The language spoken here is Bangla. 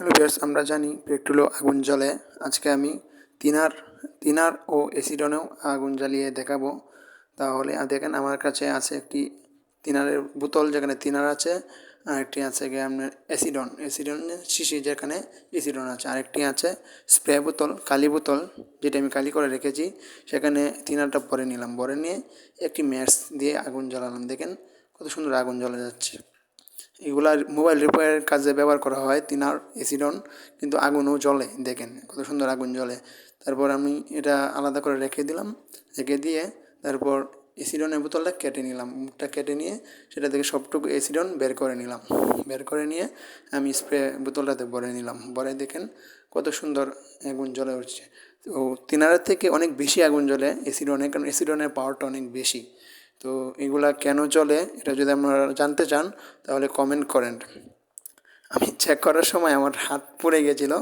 হ্যালো ভিউয়ার্স, আমরা জানি পেট্রোলও আগুন জ্বলে। আজকে আমি তিনার তিনার ও এসিডনেও আগুন জ্বালিয়ে দেখাবো। তাহলে দেখেন আমার কাছে আছে একটি তিনারের বোতল, যেখানে তিনার আছে, আর একটি আছে আপনার অ্যাসিডন অ্যাসিডন শিশি যেখানে অ্যাসিডন আছে। আরেকটি আছে স্প্রে বোতল, কালি বোতল, যেটা আমি কালি করে রেখেছি। সেখানে তিনারটা ভরে নিলাম। ভরে নিয়ে একটি ম্যাচ দিয়ে আগুন জ্বালালাম। দেখেন কত সুন্দর আগুন জ্বলে যাচ্ছে। এগুলা মোবাইল রিপেয়ারের কাজে ব্যবহার করা হয় তিনার এসিডন, কিন্তু আগুনও জ্বলে, দেখেন কত সুন্দর আগুন জ্বলে। তারপর আমি এটা আলাদা করে রেখে দিলাম, রেখে দিয়ে তারপর এসিডনের বোতলটা কেটে নিলাম, মুখটা কেটে নিয়ে সেটা থেকে সবটুকু এসিডন বের করে নিলাম। বের করে নিয়ে আমি স্প্রে বোতলটাতে ভরে নিলাম, ভরে দেখেন কত সুন্দর আগুন জ্বলে উঠছে। তো তিনারের থেকে অনেক বেশি আগুন জ্বলে এসিডনে, কারণ এসিডনের পাওয়ারটা অনেক বেশি। তো এগুলা কেন চলে, এটা যদি আপনারা জানতে চান, তাহলে কমেন্ট করেন। আমি চেক করার সময় আমার হাত পড়ে গেছিল